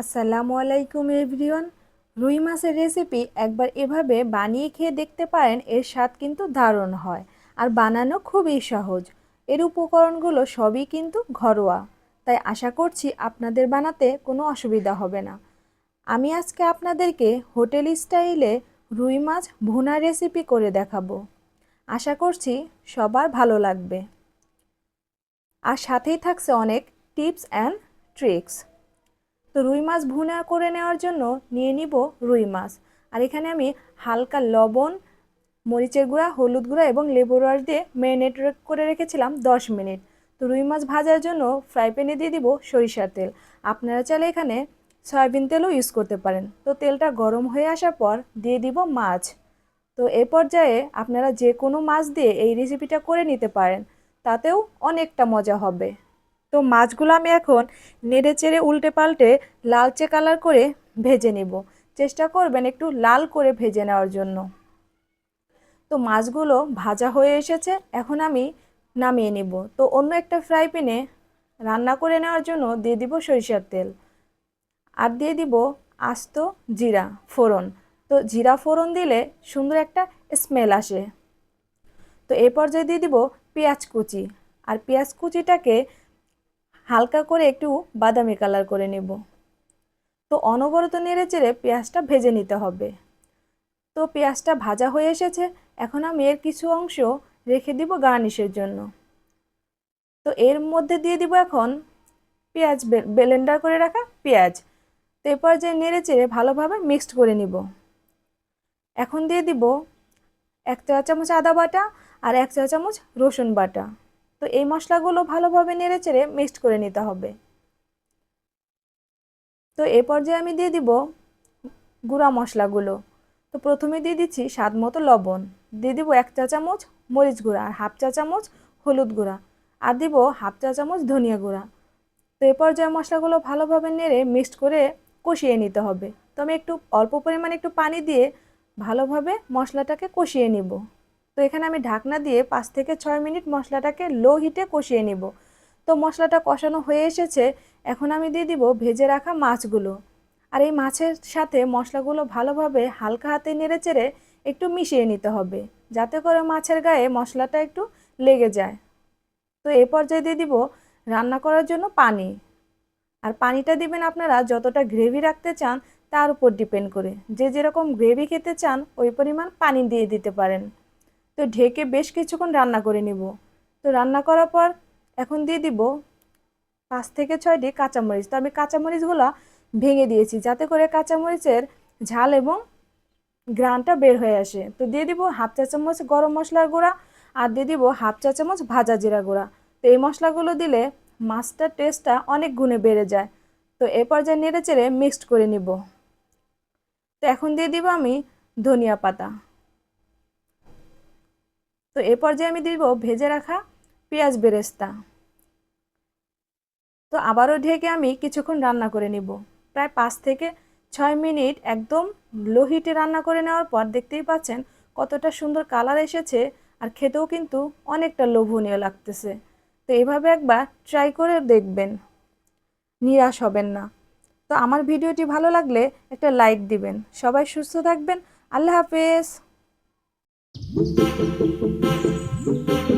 আসসালামু আলাইকুম এভরিওয়ান। রুই মাছের রেসিপি একবার এভাবে বানিয়ে খেয়ে দেখতে পারেন, এর স্বাদ কিন্তু দারুণ হয় আর বানানো খুবই সহজ। এর উপকরণগুলো সবই কিন্তু ঘরোয়া। তাই আশা করছি আপনাদের বানাতে কোনো অসুবিধা হবে না। আমি আজকে আপনাদেরকে হোটেল স্টাইলে রুই মাছ ভুনা রেসিপি করে দেখাবো। আশা করছি সবার ভালো লাগবে। আর সাথেই থাকছে অনেক টিপস অ্যান্ড ট্রিক্স। তো রুই মাছ ভুনা করে নেওয়ার জন্য নিয়ে নিব রুই মাছ। আর এখানে আমি হালকা লবণ, মরিচের গুঁড়া, হলুদ গুঁড়া এবং লেবুর রস দিয়ে ম্যারিনেট করে রেখেছিলাম দশ মিনিট। তো রুই মাছ ভাজার জন্য ফ্রাই প্যানে দিয়ে দিব সরিষার তেল। আপনারা চাইলে এখানে সয়াবিন তেলও ইউজ করতে পারেন। তো তেলটা গরম হয়ে আসার পর দিয়ে দিব মাছ। তো এ পর্যায়ে আপনারা যে কোনো মাছ দিয়ে এই রেসিপিটা করে নিতে পারেন। তাতেও অনেকটা মজা হবে। তো মাছগুলো আমি এখন নেড়ে চেড়ে উল্টে পাল্টে লালচে কালার করে ভেজে নেব। চেষ্টা করবেন একটু লাল করে ভেজে নেওয়ার জন্য। তো মাছগুলো ভাজা হয়ে এসেছে, এখন আমি নামিয়ে নিব। তো অন্য একটা ফ্রাই প্যানে রান্না করে নেওয়ার জন্য দিয়ে দিব সরিষার তেল। আর দিয়ে দিব আস্ত জিরা ফোড়ন। তো জিরা ফোড়ন দিলে সুন্দর একটা স্মেল আসে। তো এই পর্যায়ে দিয়ে দিব পেঁয়াজ কুচি। আর পেঁয়াজ কুচিটাকে হালকা করে একটু বাদামি কালার করে নেব। তো অনবরত নেড়ে চেড়ে পেঁয়াজটা ভেজে নিতে হবে। তো পেঁয়াজটা ভাজা হয়ে এসেছে, এখন আমি এর কিছু অংশ রেখে দিব গার্নিশের জন্য। তো এর মধ্যে দিয়ে দিব এখন পেঁয়াজ ব্লেন্ডার করে রাখা পেঁয়াজ। তো এরপর যে নেড়ে চেড়ে ভালোভাবে মিক্সড করে নিব। এখন দিয়ে দিব এক চা চামচ আদা বাটা আর এক চা চামচ রসুন বাটা। তো এই মশলাগুলো ভালোভাবে নেড়ে চেড়ে মিক্সড করে নিতে হবে। তো এ পর্যায়ে আমি দিয়ে দিব গুঁড়া মশলাগুলো। তো প্রথমে দিয়ে দিচ্ছি স্বাদ মতো লবণ। দিয়ে দিব এক চা চামচ মরিচ গুঁড়া আর হাফ চা চামচ হলুদ গুঁড়া। আর দিব হাফ চা চামচ ধনিয়া গুঁড়া। তো এ পর্যায়ে মশলাগুলো ভালোভাবে নেড়ে মিক্সড করে কষিয়ে নিতে হবে। তো আমি একটু অল্প পরিমাণে একটু পানি দিয়ে ভালোভাবে মশলাটাকে কষিয়ে নিব। তো এখানে আমি ঢাকনা দিয়ে পাঁচ থেকে ছয় মিনিট মশলাটাকে লো হিটে কষিয়ে নিব। তো মশলাটা কষানো হয়ে এসেছে, এখন আমি দিয়ে দিব ভেজে রাখা মাছগুলো। আর এই মাছের সাথে মশলাগুলো ভালোভাবে হালকা হাতে নেড়ে চেড়ে একটু মিশিয়ে নিতে হবে, যাতে করে মাছের গায়ে মশলাটা একটু লেগে যায়। তো এ পর্যায়ে দিয়ে দিব রান্না করার জন্য পানি। আর পানিটা দিবেন আপনারা যতটা গ্রেভি রাখতে চান, তার উপর ডিপেন্ড করে। যে যেরকম গ্রেভি খেতে চান, ওই পরিমাণ পানি দিয়ে দিতে পারেন। তো ঢেকে বেশ কিছুক্ষণ রান্না করে নিব। তো রান্না করার পর এখন দিয়ে দিব পাঁচ থেকে ছয়টি কাঁচামরিচ। তো আমি কাঁচামরিচগুলো ভেঙে দিয়েছি যাতে করে কাঁচামরিচের ঝাল এবং গ্রানটা বের হয়ে আসে। তো দিয়ে দিব হাফ চা চামচ গরম মশলার গুঁড়া আর দিয়ে দিব হাফ চা চামচ ভাজা জিরা গুঁড়া। তো এই মশলাগুলো দিলে মাছটার টেস্টটা অনেক গুণে বেড়ে যায়। তো এ পর্যায়ে নেড়ে চেড়ে মিক্সড করে নিব। তো এখন দিয়ে দিব আমি ধনিয়া পাতা। তো এ পর্যায়ে আমি দিব ভেজে রাখা পেঁয়াজ বেরেস্তা। তো আবারও ঢেকে আমি কিছুক্ষণ রান্না করে নিব। প্রায় পাঁচ থেকে ছয় মিনিট একদম লো হিটে রান্না করে নেওয়ার পর দেখতেই পাচ্ছেন কতটা সুন্দর কালার এসেছে আর খেতেও কিন্তু অনেকটা লোভনীয় লাগতেছে। তো এভাবে একবার ট্রাই করে দেখবেন, নিরাশ হবেন না। তো আমার ভিডিওটি ভালো লাগলে একটা লাইক দিবেন। সবাই সুস্থ থাকবেন। আল্লাহ হাফেজ। Thank you.